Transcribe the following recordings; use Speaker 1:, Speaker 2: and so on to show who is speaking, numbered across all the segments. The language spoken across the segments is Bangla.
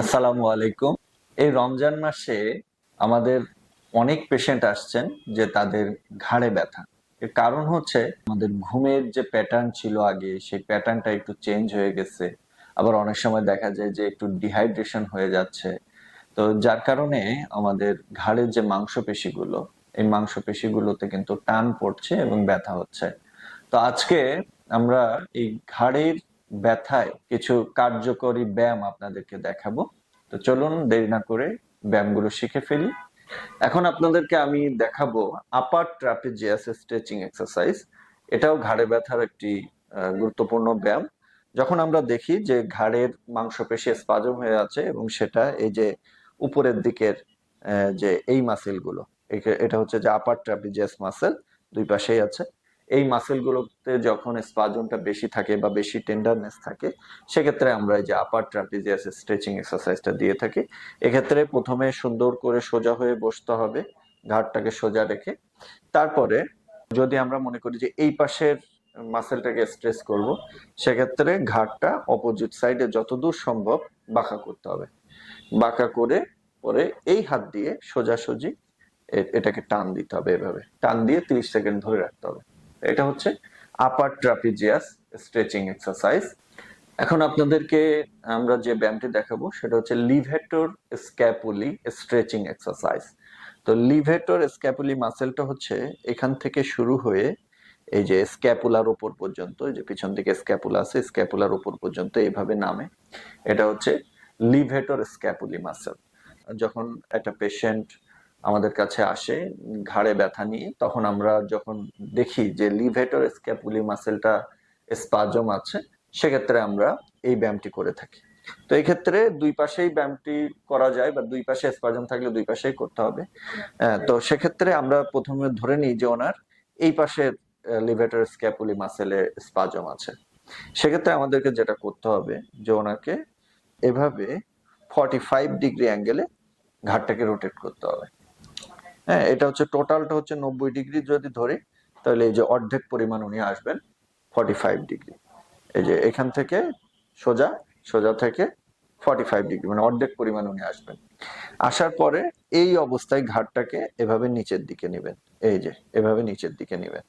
Speaker 1: আসসালামু আলাইকুম। এই রমজান মাসে আমাদের অনেক পেশেন্ট আসছেন যে তাদের ঘাড়ে ব্যথা। এর কারণ হচ্ছে আমাদের ঘুমের যে প্যাটার্ন ছিল আগে, সেই প্যাটার্নটা একটু চেঞ্জ হয়ে গেছে। আবার অনেক সময় দেখা যায় যে একটু ডিহাইড্রেশন হয়ে যাচ্ছে। তো যার কারণে আমাদের ঘাড়ের যে মাংসপেশিগুলো, এই মাংসপেশিগুলোতে কিন্তু টান পড়ছে এবং ব্যথা হচ্ছে। তো আজকে আমরা এই ঘাড়ের ব্যথায় কিছু কার্যকরী ব্যায়াম আপনাদেরকে দেখাবো। তো চলুন দেরি না করে ব্যায়ামগুলো শিখে ফেলি। এখন আপনাদেরকে আমি দেখাবো আপার ট্রাপিজিয়াস স্ট্রেচিং এক্সারসাইজ এটাও ঘাড়ে ব্যথার একটি গুরুত্বপূর্ণ ব্যায়াম। যখন আমরা দেখি যে ঘাড়ের মাংসপেশি স্পাজম হয়ে আছে এবং সেটা এই যে উপরের দিকের যে এই মাসেলগুলো এটা হচ্ছে যে আপার ট্রাপিজিয়াস মাসেল দুই পাশেই আছে। এই মাসেলগুলোতে যখন স্পাজমটা বেশি থাকে বা বেশি টেন্ডারনেস থাকে, সেক্ষেত্রে আমরা যে আপার ট্রাপিজিয়াস স্ট্রেচিং এক্সারসাইজটা দিয়ে থাকি। এক্ষেত্রে প্রথমে সুন্দর করে সোজা হয়ে বসতে হবে ঘাটটাকে সোজা রেখে। তারপরে যদি আমরা মনে করি যে এই পাশের মাসেলটাকে স্ট্রেস করব, সেক্ষেত্রে ঘাটটা অপোজিট সাইডে যতদূর সম্ভব বাঁকা করতে হবে। বাঁকা করে পরে এই হাত দিয়ে সোজাসুজি এটাকে টান দিতে হবে এভাবে। টান দিয়ে 30 সেকেন্ড ধরে রাখতে হবে। এটা হচ্ছে আপার ট্রাপিজিয়াস স্ট্রেচিং এক্সারসাইজ এখন আপনাদেরকে আমরা যে ব্যায়ামটি দেখাবো, সেটা হচ্ছে লিভেটর স্ক্যাপুলি স্ট্রেচিং এক্সারসাইজ তো লিভেটর স্ক্যাপুলি মাসেলটা হচ্ছে এখান থেকে শুরু হয়ে এই যে স্ক্যাপুলার ওপর পর্যন্ত, এই যে পিছন দিকে স্ক্যাপুলা আছে স্ক্যাপুলার ওপর পর্যন্ত এইভাবে নামে। এটা হচ্ছে লিভেটর স্ক্যাপুলি মাসেল যখন একটা পেশেন্ট আমাদের কাছে আসে, ঘাড়ে ব্যথা নিয়ে। তখন আমরা যখন দেখি যে লিভেটর স্ক্যাপুলি মাসেলটা স্পাজম আছে, সেক্ষেত্রে আমরা এই ব্যায়ামটি করে থাকি। তো এই ক্ষেত্রে দুই পাশেই ব্যায়ামটি করা যায় বা দুই পাশে স্পাজম থাকলে দুই পাশেই করতে হবে। তো সেক্ষেত্রে আমরা প্রথমে ধরে নিই যে ওনার এই পাশে লিভেটর স্ক্যাপুলি মাসেলে স্পাজম আছে। সেক্ষেত্রে আমাদেরকে যেটা করতে হবে যে ওনাকে এভাবে ফর্টি ফাইভ ডিগ্রি অ্যাঙ্গেলে ঘাটটাকে রোটেট করতে হবে। হ্যাঁ এটা হচ্ছে টোটালটা হচ্ছে নব্বই ডিগ্রি যদি ধরি, তাহলে এই যে অর্ধেক পরিমাণ উনি আসবেন ফর্টি ফাইভ ডিগ্রি। এই যে এখান থেকে সোজা সোজা থেকে ফর্টি ফাইভ ডিগ্রি মানে অর্ধেক পরিমাণ উনি আসবেন। আসার পরে এই অবস্থায় ঘাটটাকে এভাবে নিচের দিকে নেবেন। এই যে, এভাবে নিচের দিকে নেবেন।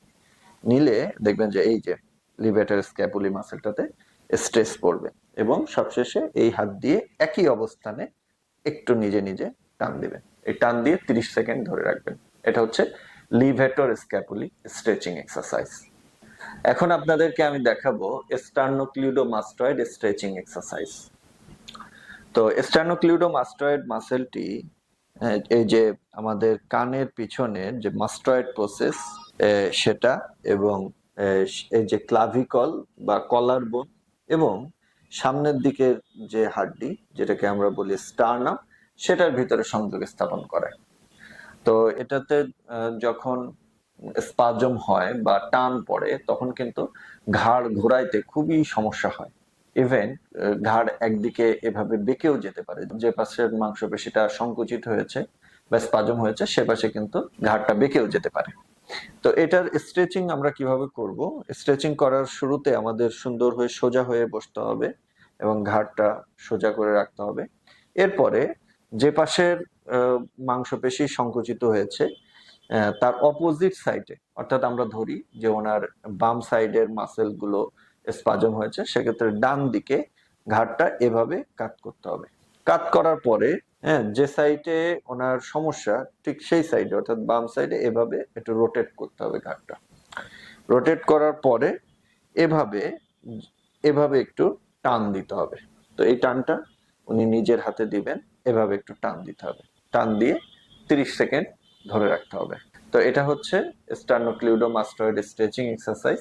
Speaker 1: নিলে দেখবেন যে এই যে লিভেটার স্ক্যাপুলি মাসেলটাতে স্ট্রেস পড়বে এবং সবশেষে এই হাত দিয়ে একই অবস্থানে একটু নিজে নিজে টান দিবেন। এই টান দিয়ে 30 সেকেন্ড ধরে রাখবেন। এটা হচ্ছে লিভেটর স্ক্যাপুলি স্ট্রেচিং এক্সারসাইজ এখন আপনাদেরকে আমি দেখাবো স্টার্নোক্লিউডো মাস্টয়েড স্ট্রেচিং এক্সারসাইজ তো স্টার্নোক্লিউডো মাস্টয়েড মাসেলটি এই যে আমাদের কানের পিছনের যে মাস্টয়েড প্রসেস সেটা এবং এই যে ক্লাভিকল বা কলার বোন এবং সামনের দিকের যে হাড্ডি, যেটাকে আমরা বলি স্টার্নাম সেটার ভিতরে সংযোগ স্থাপন করে। তো এটাতে যখন স্পাজম হয় বা টান পড়ে, তখন কিন্তু ঘাড় ঘোরাইতে খুবই সমস্যা হয়। ইভেন ঘাড় একদিকে এভাবে বেঁকেও যেতে পারে। যে পাশের মাংসপেশিটা সংকুচিত হয়েছে বা স্পাজম হয়েছে, সে পাশে কিন্তু ঘাড়টা বেঁকেও যেতে পারে। তো এটার স্ট্রেচিং আমরা কীভাবে করব? স্ট্রেচিং করার শুরুতে আমাদের সুন্দর হয়ে সোজা হয়ে বসতে হবে এবং ঘাড়টা সোজা করে রাখতে হবে। এরপরে যে পাশের মাংসপেশি সংকুচিত হয়েছে তার অপোজিট সাইডে অর্থাৎ আমরা ধরি যে ওনার বাম সাইডের মাসেলগুলো স্পাজম হয়েছে, সেক্ষেত্রে ডান দিকে ঘাড়টা এভাবে কাট করতে হবে। কাট করার পরে হ্যাঁ যে সাইডে ওনার সমস্যা, ঠিক সেই সাইডে অর্থাৎ বাম সাইডে এভাবে একটু রোটেট করতে হবে ঘাড়টা রোটেট করার পরে এভাবে এভাবে একটু টান দিতে হবে। তো এই টানটা উনি নিজের হাতে দিবেন এভাবে একটু টান দিতে হবে। টান দিয়ে 30 সেকেন্ড ধরে রাখতে হবে। তো এটা হচ্ছে স্টার্নোক্লিউডো মাস্টয়েড স্ট্রেচিং এক্সারসাইজ